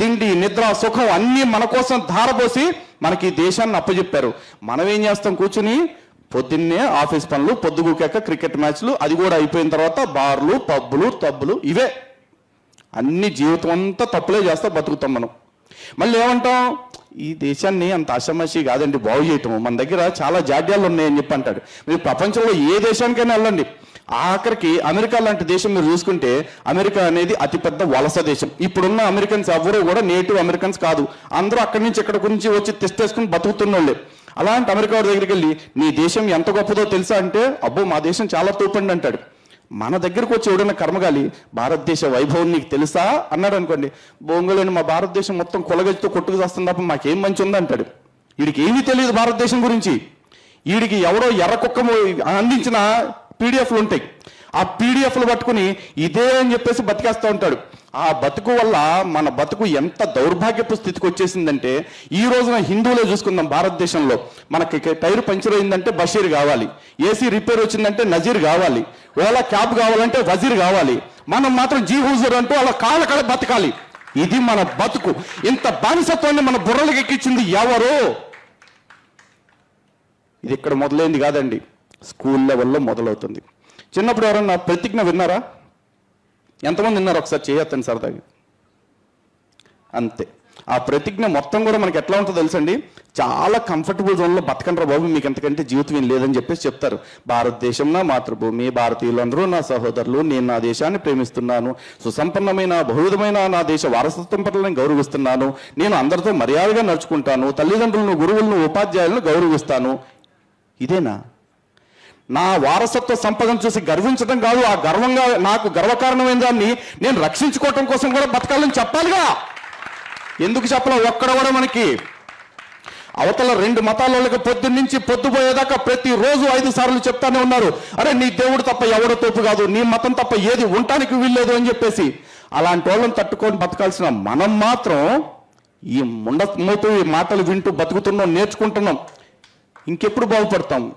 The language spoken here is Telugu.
తిండి నిద్ర సుఖం అన్నీ మన కోసం ధారపోసి మనకి ఈ దేశాన్ని అప్పచెప్పారు మనం ఏం చేస్తాం కూర్చుని? పొద్దున్నే ఆఫీస్ పనులు పొద్దుగూకాక క్రికెట్ మ్యాచ్లు అది కూడా అయిపోయిన తర్వాత బార్లు పబ్బులు తబ్బులు ఇవే. అన్ని జీవితం అంతా తప్పులే చేస్తా బతుకుతాం మనం. మళ్ళీ ఏమంటాం? ఈ దేశాన్ని అంత ఆషామాషి కాదండి బాగు చేయటం మన దగ్గర చాలా జాడ్యాలు ఉన్నాయని చెప్పి అంటాడు. మీరు ప్రపంచంలో ఏ దేశానికైనా వెళ్ళండి. ఆఖరికి అమెరికా లాంటి దేశం మీరు చూసుకుంటే అమెరికా అనేది అతిపెద్ద వలస దేశం. ఇప్పుడున్న అమెరికన్స్ ఎవరు కూడా నేటివ్ అమెరికన్స్ కాదు. అందరూ అక్కడి నుంచి ఇక్కడ గురించి వచ్చి తెస్తేసుకుని బతుకుతున్న అలాంటి అమెరికా వాడి దగ్గరికి వెళ్ళి నీ దేశం ఎంత గొప్పదో తెలుసా? అంటే అబ్బో మా దేశం చాలా తోపండి అంటాడు మన దగ్గరకు వచ్చి ఎవడైనా కర్మగాలి భారతదేశ వైభవం నీకు తెలుసా? అన్నాడు అనుకోండి. బొంగులోని మా భారతదేశం మొత్తం కొలగలితో కొట్టుకు చేస్తుంది తప్ప మాకేం మంచి ఉందంటాడు వీడికి ఏమీ తెలియదు భారతదేశం గురించి. వీడికి ఎవడో ఎర్ర కుక్క అందించిన పీడిఎఫ్లు ఉంటాయి. ఆ పీడిఎఫ్లు పట్టుకుని ఇదే అని చెప్పేసి బతికేస్తూ ఉంటాడు. ఆ బతుకు వల్ల మన బతుకు ఎంత దౌర్భాగ్యపు స్థితికి వచ్చేసిందంటే ఈ రోజున హిందువులే చూసుకుందాం భారతదేశంలో. మనకి టైర్ పంచర్ అయిందంటే బషీర్ కావాలి. ఏసీ రిపేర్ వచ్చిందంటే నజీర్ కావాలి. ఓలా క్యాబ్ కావాలంటే వజీర్ కావాలి. మనం మాత్రం జీ హూజర్ అంటూ అలా కాళ్ళ కాళ్ళ బతకాలి. ఇది మన బతుకు. ఇంత బానిసత్వాన్ని మన బుర్రలకు ఎక్కించింది ఎవరు? ఇది ఇక్కడ మొదలైంది కాదండి. స్కూల్ లెవెల్లో మొదలవుతుంది. చిన్నప్పుడు ఎవరన్నా ప్రతిజ్ఞ విన్నారా? ఎంతమంది విన్నారు ఒకసారి చేయొద్దండి సరదాగా? అంతే. ఆ ప్రతిజ్ఞ మొత్తం కూడా మనకి ఎట్లా ఉంటుందో తెలుసండి? చాలా కంఫర్టబుల్ జోన్లో బతకండ్రా బాబు మీకు ఎంతకంటే జీవితం ఏం లేదని చెప్పేసి చెప్తారు. భారతదేశం నా మాతృభూమి భారతీయులందరూ నా సహోదరులు నేను నా దేశాన్ని ప్రేమిస్తున్నాను. సుసంపన్నమైన బహువిధమైన నా దేశ వారసత్వం పట్ల నేను గౌరవిస్తున్నాను. నేను అందరితో మర్యాదగా నడుచుకుంటాను. తల్లిదండ్రులను గురువులను ఉపాధ్యాయులను గౌరవిస్తాను. ఇదేనా? నా వారసత్వ సంపదను చూసి గర్వించడం కాదు ఆ గర్వంగా నాకు గర్వకారణమైన దాన్ని నేను రక్షించుకోవటం కోసం కూడా బతకాలని చెప్పాలిగా. ఎందుకు చెప్పలే ఒక్కడ కూడా మనకి అవతల రెండు మతాల వాళ్ళకి పొద్దున్న పొద్దుపోయేదాకా ప్రతిరోజు ఐదు సార్లు చెప్తానే ఉన్నారు. అరే నీ దేవుడు తప్ప ఎవడో తోపు కాదు నీ మతం తప్ప ఏది ఉండటానికి వీల్లేదు అని చెప్పేసి. అలాంటి వాళ్ళని తట్టుకొని బతకాల్సిన మనం మాత్రం ఈ ముండ ఈ మాటలు వింటూ బతుకుతున్నాం నేర్చుకుంటున్నాం. ఇంకెప్పుడు బాగుపడతాం?